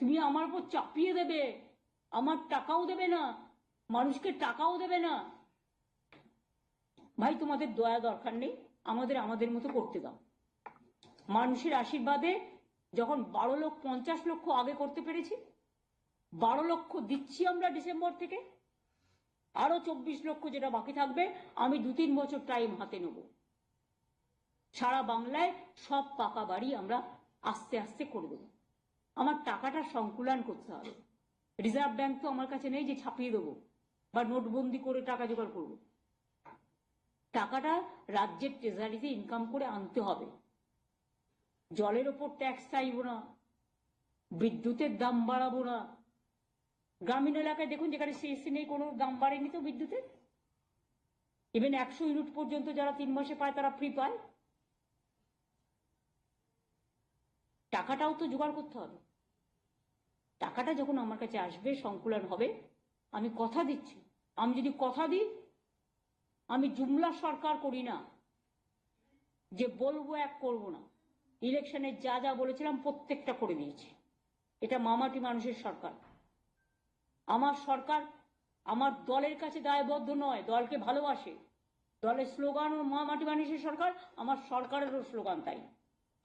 তুমি আমার উপর চাপিয়ে দেবে। আমার টাকাও দেবে না। মানুষকে টাকাও দেবে না। ভাই, তোমাদের দয়া দরকার নেই। আমাদের আমাদের মতো করতে দাও। মানুষের আশীর্বাদে যখন বারো লক্ষ, পঞ্চাশ লক্ষ আগে করতে পেরেছি, বারো লক্ষ দিচ্ছি আমরা ডিসেম্বর থেকে। আরও চব্বিশ লক্ষ যেটা বাকি থাকবে, আমি দু তিন বছর টাইম হাতে নেব। সারা বাংলায় সব পাকা বাড়ি আমরা আস্তে আস্তে করে দেবো। আমার টাকাটা সংকুলন করতে হবে। রিজার্ভ ব্যাংক তো আমার কাছে নেই যে ছাপিয়ে দেবো বা নোটবন্দি করে টাকা জোগাড় করব। টাকাটা রাজ্যের ট্রেজারিতে ইনকাম করে আনতে হবে। জলের ওপর ট্যাক্স চাইব না, বিদ্যুতের দাম বাড়াবো না। গ্রামীণ এলাকায় দেখুন, যেখানে সিএসসি নেই, কোনো দাম বাড়েনি তো বিদ্যুতের। ইভেন একশো ইউনিট পর্যন্ত যারা তিন মাসে পায়, তারা ফ্রি পায়। টাকাটাও তো জোগাড় করতে হবে। টাকাটা যখন আমার কাছে আসবে, সংকুলন হবে, আমি কথা দিচ্ছি। আমি যদি কথা দিই, আমি জুমলা সরকার করি না, যে বলব এক করব না। ইলেকশনে যা যা বলেছিলাম, প্রত্যেকটা করে দিয়েছি। এটা মামাটি মানুষের সরকার। আমার সরকার আমার দলের কাছে দায়বদ্ধ নয়, দলকে ভালোবাসে। দলের স্লোগান ও মামাটি মানুষের সরকার, আমার সরকারেরও স্লোগান তাই।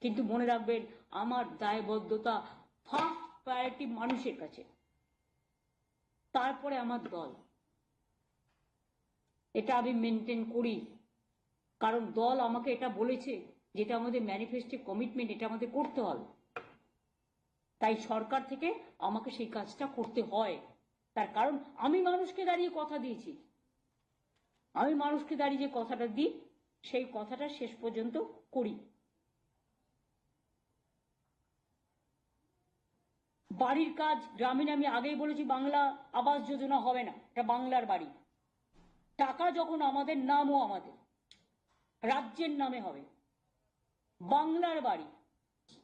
কিন্তু মনে রাখবেন, আমার দায়বদ্ধতা ফার্স্ট প্রায়োরিটি মানুষের কাছে। তারপরে আমার দল। এটা আমি মেনটেন করি। কারণ দল আমাকে এটা বলেছে, যেটা আমাদের ম্যানিফেস্টো কমিটমেন্ট এটা আমাদের করতে হবে। তাই সরকার থেকে আমাকে সেই কাজটা করতে হয়। তার কারণ, আমি মানুষকে দাঁড়িয়ে কথা দিয়েছি। আমি মানুষকে দাঁড়িয়ে যে কথাটা দিই, সেই কথাটা শেষ পর্যন্ত করি। বাড়ির কাজ গ্রামীণ, আমি আগেই বলেছি, বাংলা আবাস যোজনা হবে না। এটা বাংলার বাড়ি। টাকা যখন আমাদের নামও আমাদের, রাজ্যের নামে হবে। বাংলার বাড়ি।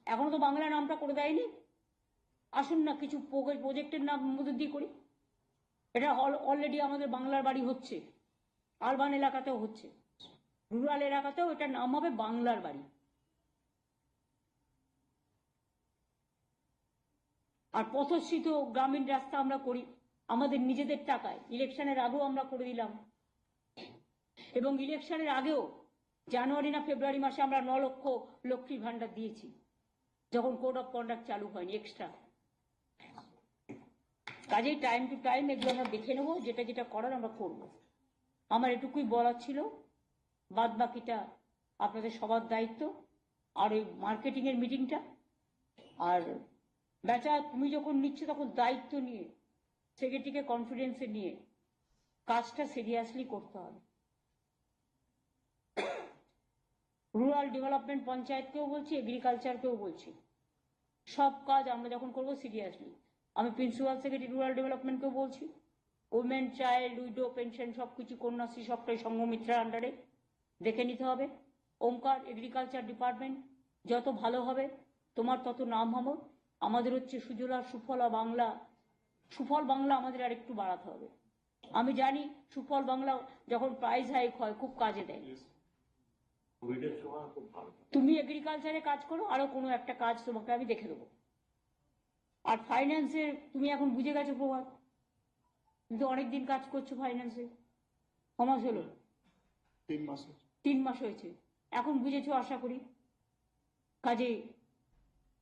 এখনও তো বাংলা নামটা করে দেয়নি। আসুন না কিছু প্রজেক্টের নাম মধ্যে দিয়ে করি। এটা অলরেডি আমাদের বাংলার বাড়ি হচ্ছে। আরবান এলাকাতেও হচ্ছে। রুরাল এলাকাতেও এটার নাম হবে বাংলার বাড়ি। আর পথশ্রিত গ্রামীণ রাস্তা আমরা করি। আমাদের নিজেদের টাকায়। ইলেকশনের আগেও আমরা করে দিলাম। এবং ইলেকশনের আগেও জানুয়ারি না ফেব্রুয়ারি মাসে আমরা ন লক্ষ লক্ষ্মীর ভান্ডার দিয়েছি। যখন কোড অফ কন্ডাক্ট চালু হয়নি এক্সট্রা। কাজেই টাইম টু টাইম এগুলো আমরা দেখে নেব, যেটা যেটা করার আমরা করব। আমার এটুকুই বলার ছিল। বাদ বাকিটা আপনাদের সবার দায়িত্ব। আর ওই মার্কেটিং এর মিটিংটা আর বেচা তুমি যখন নিচ্ছ তখন দায়িত্ব নিয়ে সেক্রেটারিকে কনফিডেন্সে নিয়ে কাজটা সিরিয়াসলি করতে হবে। রুরাল ডেভেলপমেন্ট পঞ্চায়েতকেও বলছি এগ্রিকালচারকেও বলছি। সব কাজ আমরা যখন করব সিরিয়াসলি আমি প্রিন্সিপাল সেক্রেটারি রুরাল ডেভেলপমেন্টকেও বলছি। উইমেন চাইল্ড উইডো পেনশন সব কিছু কন্যাশ্রী, সবটাই সংঘমিত্রার আন্ডারে দেখে নিতে হবে। ওঙ্কার এগ্রিকালচার ডিপার্টমেন্ট যত ভালো হবে, তোমার তত নাম হবে। আমাদের হচ্ছে সুজলা সুফলা বাংলা সুফল বাংলা আমাদের আর একটু বাড়াতে হবে। আমি জানি সুফল বাংলা যখন প্রাইজ হাইক হয় খুব কাজে দেয়। তুমি এগ্রিকালচারে কাজ করো আরও কোনো একটা কাজ তোমাকে আমি দেখে দেবো। আর ফাইন্যান্সে তুমি এখন বুঝে গেছো প্রভাব তুমি তো অনেকদিন কাজ করছ ফাইন্যান্সে কমাস হলো? তিন মাসে তিন মাস হয়েছে। এখন বুঝেছ আশা করি? কাজে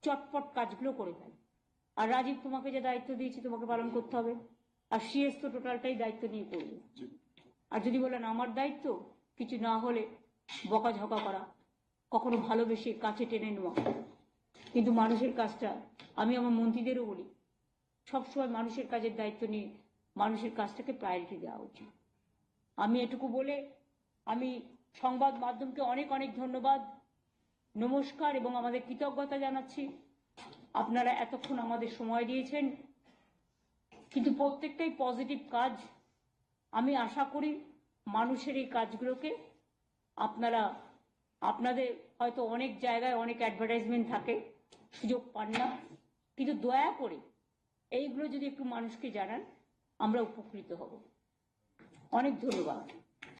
চটপট কাজগুলো করে ফেল। আর রাজীব তোমাকে যে দায়িত্ব দিয়েছি তোমাকে পালন করতে হবে। আর সিএস তো টোটালটাই দায়িত্ব নিয়ে করবে আর যদি বলেন আমার দায়িত্ব কিছু না হলে বকাঝকা করা কখনো ভালোবেসে কাছে টেনে নেওয়া। কিন্তু মানুষের কাজটা আমি আমার মন্ত্রীদেরও বলি সবসময় মানুষের কাজের দায়িত্ব নিয়ে মানুষের কাজটাকে প্রায়োরিটি দেওয়া উচিত। আমি এটুকু বলে আমি সংবাদ মাধ্যমকে অনেক অনেক ধন্যবাদ। নমস্কার এবং আমাদের কৃতজ্ঞতা জানাচ্ছি। আপনারা এতক্ষণ আমাদের সময় দিয়েছেন। কিন্তু প্রত্যেকটাই পজিটিভ কাজ। আমি আশা করি মানুষের এই কাজগুলোকে আপনারা, আপনাদের হয়তো অনেক জায়গায় অনেক অ্যাডভার্টাইজমেন্ট থাকে, সুযোগ পান না। কিন্তু দয়া করে এইগুলো যদি একটু মানুষকে জানান, আমরা উপকৃত হব। অনেক ধন্যবাদ।